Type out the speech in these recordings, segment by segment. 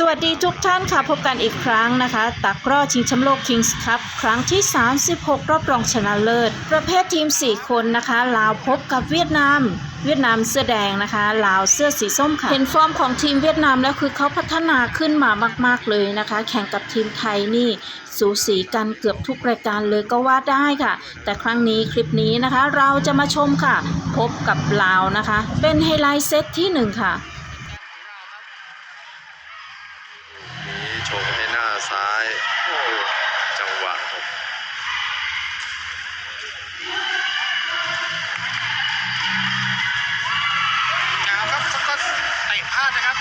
สวัสดีทุกท่านค่ะ พบกันอีกครั้งนะคะ ตักรอชิงแชมป์โลก Kings Cup ครั้งที่ 36 รอบรองชนะเลิศ ประเภททีม 4 คนนะคะ ลาวพบกับเวียดนาม เวียดนามเสื้อแดงนะคะ ลาวเสื้อสีส้มค่ะ เห็นฟอร์มของทีมเวียดนามแล้วคือเขาพัฒนาขึ้นมามาก ๆ เลยนะคะ แข่งกับทีมไทยนี่สูสีกันเกือบทุกรายการเลยก็ว่าได้ค่ะ แต่ครั้งนี้คลิปนี้นะคะ เราจะมาชมค่ะ พบกับลาวนะคะ เป็นไฮไลท์เซตที่หนึ่งค่ะ ชงให้หน้าซ้ายโอ้จังหวะครับเอาครับเขาก็เตะพลาดนะครับ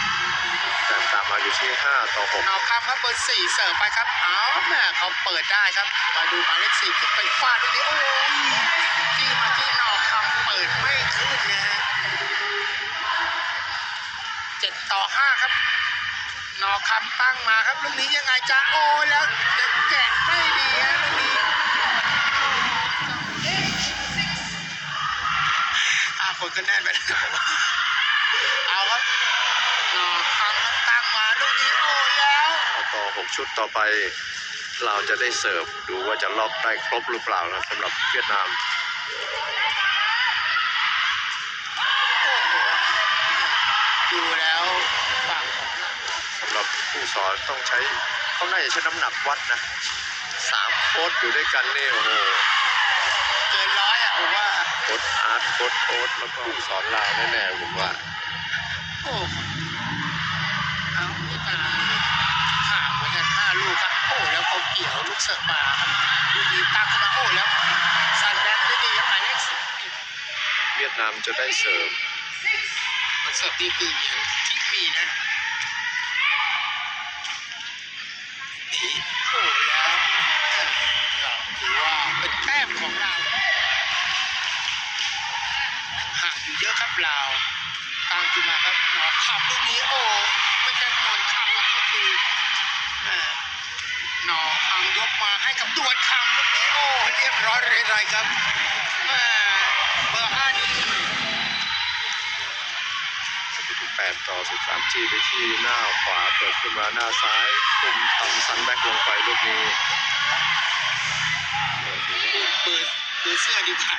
แต่ตามมาอยู่ที่ 5 ต่อนอกคำครับเบอร์สี่เสิร์ฟไปครับเอาแม่เขาเปิดได้ครับ มาดูหมายเลขสี่ขึ้นไปฟาดลูกนี้โอ้ยจี้มาที่นอกคำเปิดไม่ขึ้นนะฮะเจ็ดต่อห้าครับ นอคำตั้งมาครับลูกนี้ยังไงจ้าโอ้แล้วแกะไม่ดีฮะลูกนี้อาคนก็แน่นไปแล้วเอาครับนอคำครับตั้งมาลูกนี้โอ้แล้วต่อ6ชุดต่อไปเราจะได้เสิร์ฟดูว่าจะล็อกได้ครบหรือเปล่านะสำหรับเวียดนาม สอนต้องใช้เขาน่าจะใช้น้ำหนักวัดนะสามโค้ดอยู่ด้วยกันนี่โอ้โหเกินร้อยอะผมว่าโค้ดอาร์ตโค้ดโอ๊ตแล้วก็ผู้สอนลาวแน่ๆผมว่าโอ้เอาไม่ตามห่างเหมือนกันห้าลูกครับโอ้แล้วเขาเกี่ยวลูกเสิร์ฟมาครับลูกนี้ตั้งขึ้นมาโอ้แล้วซันแบ็คได้ดีครับหมายเลขสิบเวียดนามจะได้เสิร์ฟมันเสิร์ฟดีคืออย่างที่มีนะ โอ้แล้วถือว่าเป็นแต้มของเราห่างอยู่เยอะครับลาวตามขึ้นมาครับหนอขับลูกนี้โอ้ไม่ใช่นวลคำนะก็คือแม่หนอคำยกมาให้กับดวนคำลูกนี้โอ้เรียบร้อยเลยไรครับแม่เบอร์ห้า 8 ต่อ 13 จีไปที่หน้าขวาเปิดขึ้นมาหน้าซ้ายคุมทำซันแบ็กลงไปลูกนี้โอ้โหเบอร์เบอร์เสื้อดีกว่า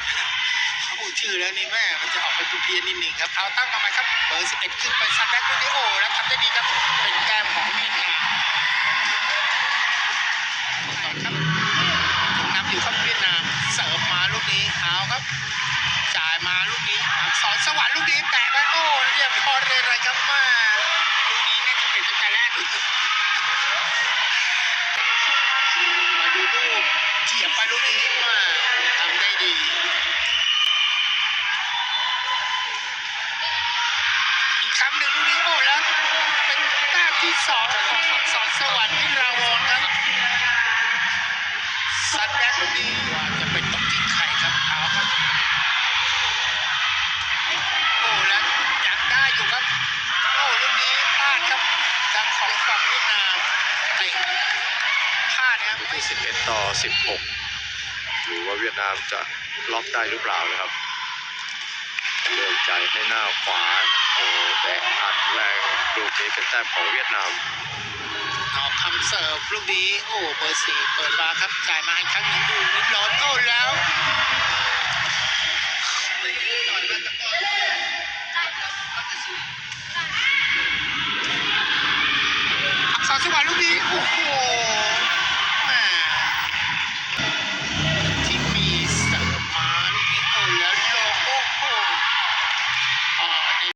เขาพูดชื่อแล้วนี่แม่มันจะออกไปเพียนนิดหนึ่งครับ เอาตั้งทำไมครับ เบอร์สิบเอ็ดขึ้นไปซัดแบ็คลูกนี้โอ้แล้วทำได้ดีครับ เป็นแก้มของเวียดนามครับยังนำอยู่ครับเวียดนามเสิร์ฟมาลูกนี้เอาครับ มาดูลูกเฉียบไปลูกนี้มาทำได้ดีอีกครั้งหนึ่งลูกนี้โอ้แล้วเป็นแต้มที่สองของอักษรสวรรค์ที่ราวงครับซัดแบ็คลูกนี้จะเป็นตกที่ใครครับเอาครับโอ้แล้วยากได้อยู่ครับโอ้ลูกนี้พลาดครับทางของฝั่งเวียดนาม 21 ต่อ 16 ดูว่าเวียดนามจะล็อกได้หรือเปล่านะครับเลื่อนใจให้หน้าขวา โอ้แต่อัดแรงลูกนี้เป็นแต้มของเวียดนามออกคำเสิร์ฟลูกนี้ โอ้เบอร์สี่เปิดมาครับ จ่ายมาอีกครั้งหนึ่งดูนิดร้อนโอ้แล้วอักษรจังหวลูกนี้ โอ้โห